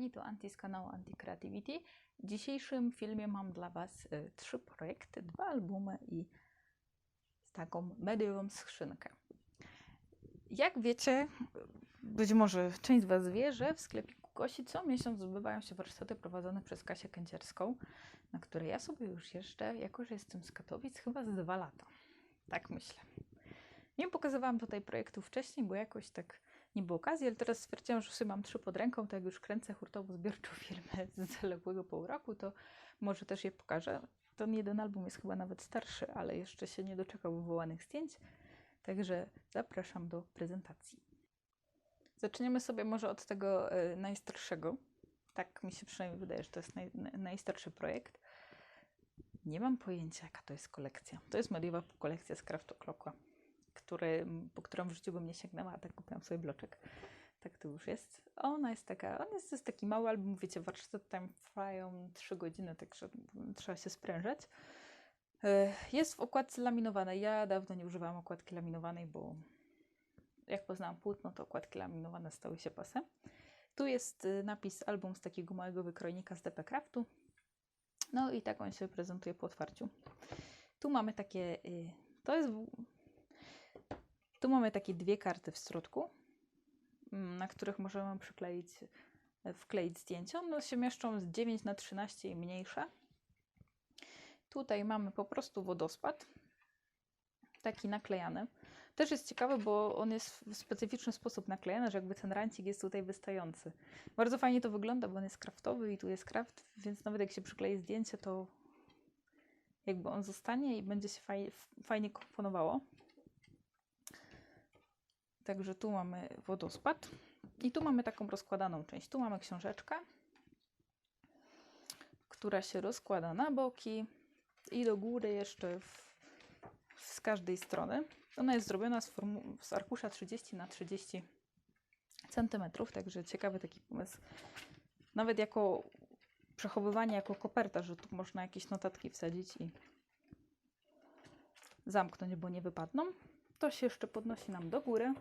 kochani, to Anti z kanału Anti Creativity. W dzisiejszym filmie mam dla Was y, trzy projekty, dwa albumy i taką mediową skrzynkę. Jak wiecie, być może część z Was wie, że w sklepiku Kosi co miesiąc odbywają się warsztaty prowadzone przez Kasię Kędzierską, na które ja sobie już jeżdżę, jako że jestem z Katowic, chyba z dwa lata. Tak myślę. Nie pokazywałam tutaj projektów wcześniej, bo jakoś tak nie było okazji, ale teraz stwierdziłam, że sobie mam trzy pod ręką, to jak już kręcę hurtowo-zbiorczą firmę z zaległego pół roku, to może też je pokażę. Ten jeden album jest chyba nawet starszy, ale jeszcze się nie doczekał wywołanych zdjęć, także zapraszam do prezentacji. Zaczniemy sobie może od tego y, najstarszego. Tak mi się przynajmniej wydaje, że to jest naj, najstarszy projekt. Nie mam pojęcia, jaka to jest kolekcja. To jest mediewa kolekcja z Craft O'Clocka który, po którą w życiu bym nie sięgnęła, a tak kupiłam sobie bloczek. Tak to już jest. Ona jest taka, on jest, jest taki mały album, wiecie, warsztat tam trwają 3 godziny, także trzeba się sprężać. Jest w okładce laminowanej. Ja dawno nie używałam okładki laminowanej, bo jak poznałam płótno, to okładki laminowane stały się pasem. Tu jest y, napis album z takiego małego wykrojnika z DP Craftu. No i tak on się prezentuje po otwarciu. Tu mamy takie, y, to jest tu mamy takie dwie karty w środku, mm, na których możemy przykleić, e, wkleić zdjęcia. One się mieszczą z 9 na 13 i mniejsze. Tutaj mamy po prostu wodospad, taki naklejany. Też jest ciekawy, bo on jest w specyficzny sposób naklejany, że jakby ten rancik jest tutaj wystający. Bardzo fajnie to wygląda, bo on jest kraftowy i tu jest kraft, więc nawet jak się przyklei zdjęcie, to jakby on zostanie i będzie się fajnie, fajnie komponowało. Także tu mamy wodospad i tu mamy taką rozkładaną część. Tu mamy książeczkę, która się rozkłada na boki i do góry jeszcze w, z każdej strony. Ona jest zrobiona z, z arkusza 30 na 30 cm, także ciekawy taki pomysł. Nawet jako przechowywanie jako koperta, że tu można jakieś notatki wsadzić i zamknąć, bo nie wypadną. To się jeszcze podnosi nam do góry.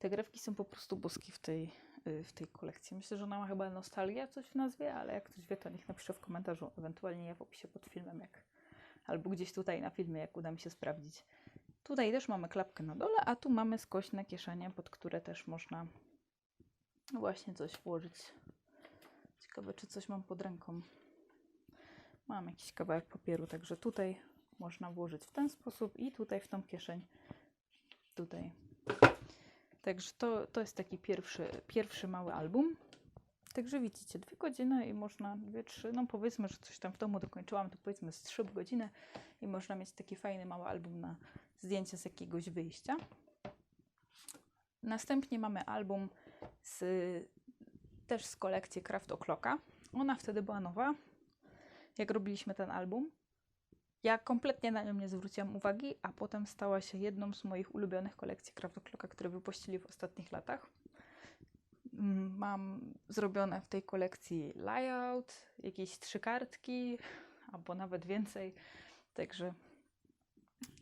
Te grewki są po prostu boskie w tej, y, w tej kolekcji. Myślę, że ona ma chyba nostalgia coś w nazwie, ale jak ktoś wie, to niech napisze w komentarzu, ewentualnie w opisie pod filmem, jak, albo gdzieś tutaj na filmie, jak uda mi się sprawdzić. Tutaj też mamy klapkę na dole, a tu mamy skośne kieszenie, pod które też można właśnie coś włożyć. Ciekawe, czy coś mam pod ręką. Mam jakiś kawałek papieru, także tutaj można włożyć w ten sposób i tutaj w tą kieszeń tutaj Także to, to jest taki pierwszy, pierwszy mały album. Także widzicie, dwie godziny i można, dwie, trzy, no powiedzmy, że coś tam w domu dokończyłam, to powiedzmy z trzy godziny i można mieć taki fajny mały album na zdjęcie z jakiegoś wyjścia. Następnie mamy album z, też z kolekcji Craft O'Clocka. Ona wtedy była nowa, jak robiliśmy ten album. Ja kompletnie na nią nie zwróciłam uwagi, a potem stała się jedną z moich ulubionych kolekcji Craftoclocka, które wypuścili w ostatnich latach. Mam zrobione w tej kolekcji layout, jakieś trzy kartki, albo nawet więcej, także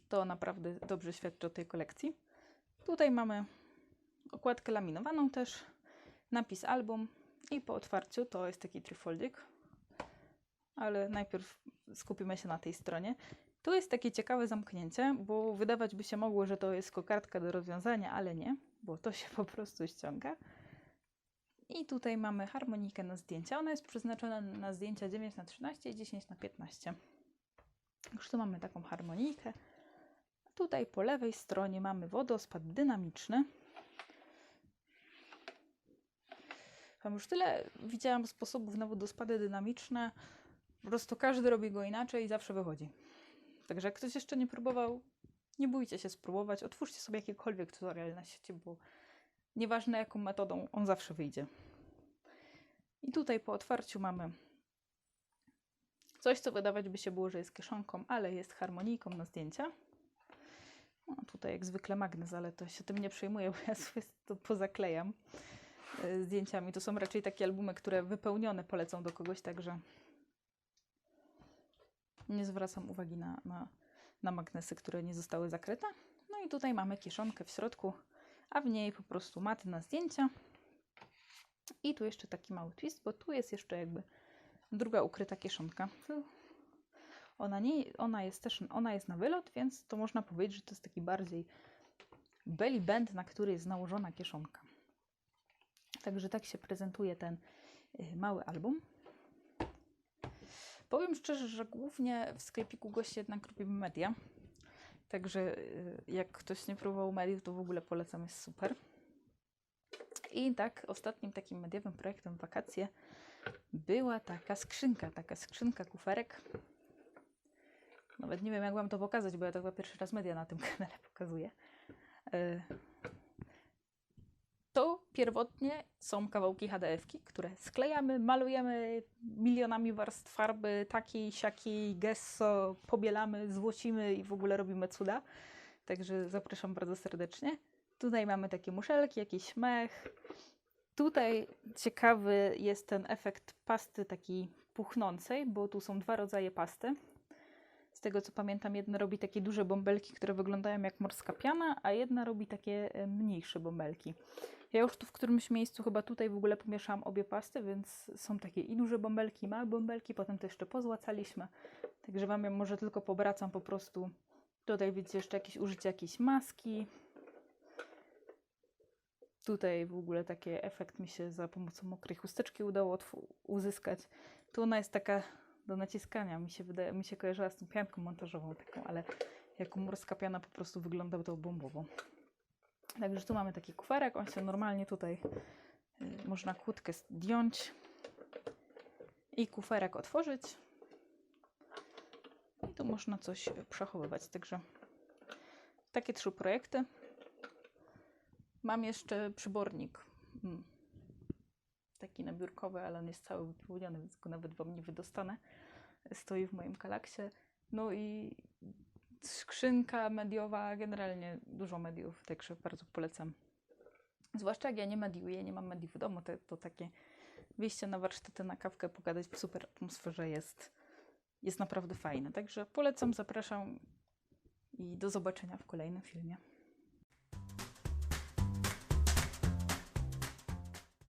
to naprawdę dobrze świadczy o tej kolekcji. Tutaj mamy okładkę laminowaną też, napis album i po otwarciu to jest taki trifoldik, ale najpierw skupimy się na tej stronie. Tu jest takie ciekawe zamknięcie, bo wydawać by się mogło, że to jest kokardka do rozwiązania, ale nie, bo to się po prostu ściąga. I tutaj mamy harmonikę na zdjęcia. Ona jest przeznaczona na zdjęcia 9 na 13 i 10 na 15. Już tu mamy taką harmonikę. Tutaj po lewej stronie mamy wodospad dynamiczny. Tam już tyle widziałam sposobów na wodospady dynamiczne. Po prostu każdy robi go inaczej i zawsze wychodzi. Także jak ktoś jeszcze nie próbował, nie bójcie się spróbować. Otwórzcie sobie jakikolwiek tutorial na sieci, bo nieważne jaką metodą, on zawsze wyjdzie. I tutaj po otwarciu mamy coś, co wydawać by się było, że jest kieszonką, ale jest harmonijką na zdjęcia. No, tutaj jak zwykle magnes, ale to się tym nie przejmuję, bo ja sobie to pozaklejam e, zdjęciami. To są raczej takie albumy, które wypełnione polecą do kogoś, także nie zwracam uwagi na, na, na magnesy, które nie zostały zakryte. No i tutaj mamy kieszonkę w środku, a w niej po prostu maty na zdjęcia I tu jeszcze taki mały twist, bo tu jest jeszcze jakby druga ukryta kieszonka. Ona, nie, ona jest też ona jest na wylot, więc to można powiedzieć, że to jest taki bardziej belly band, na który jest nałożona kieszonka. Także tak się prezentuje ten y, mały album. Powiem szczerze, że głównie w sklepiku gości jednak robimy media. Także y, jak ktoś nie próbował mediów, to w ogóle polecam, jest super. I tak, ostatnim takim mediowym projektem wakacje była taka skrzynka, taka skrzynka kuferek. Nawet nie wiem, jak wam to pokazać, bo ja to chyba pierwszy raz media na tym kanale pokazuję. Pierwotnie są kawałki HDF-ki, które sklejamy, malujemy milionami warstw farby, takiej, siakiej, gesso, pobielamy, złocimy i w ogóle robimy cuda. Także zapraszam bardzo serdecznie. Tutaj mamy takie muszelki, jakiś mech. Tutaj ciekawy jest ten efekt pasty takiej puchnącej, bo tu są dwa rodzaje pasty. Z tego co pamiętam, jedna robi takie duże bąbelki, które wyglądają jak morska piana, a jedna robi takie e, mniejsze bąbelki. Ja już tu w którymś miejscu, chyba tutaj w ogóle pomieszałam obie pasty, więc są takie i duże bąbelki, i małe bąbelki, potem to jeszcze pozłacaliśmy. Także Wam ja może tylko pobracam po prostu. Tutaj widzicie jeszcze jakieś użycie jakiejś maski. Tutaj w ogóle taki efekt mi się za pomocą mokrej chusteczki udało uzyskać. Tu ona jest taka do naciskania, mi się wydaje, mi się kojarzyła z tą pianką montażową taką, ale jako morska piana po prostu wyglądał to bombowo. Także tu mamy taki kuferek, on się normalnie tutaj y, można kłódkę zdjąć i kuferek otworzyć. I tu można coś y, przechowywać. Także takie trzy projekty. Mam jeszcze przybornik. Mm. Taki nabiórkowy, ale on jest cały wypełniony, więc go nawet Wam nie wydostanę. Stoi w moim kalaksie. No i skrzynka mediowa, generalnie dużo mediów, także bardzo polecam. Zwłaszcza jak ja nie mediuję, nie mam mediów w domu, to, to takie wyjście na warsztaty, na kawkę, pogadać w super atmosferze jest, jest naprawdę fajne. Także polecam, zapraszam i do zobaczenia w kolejnym filmie.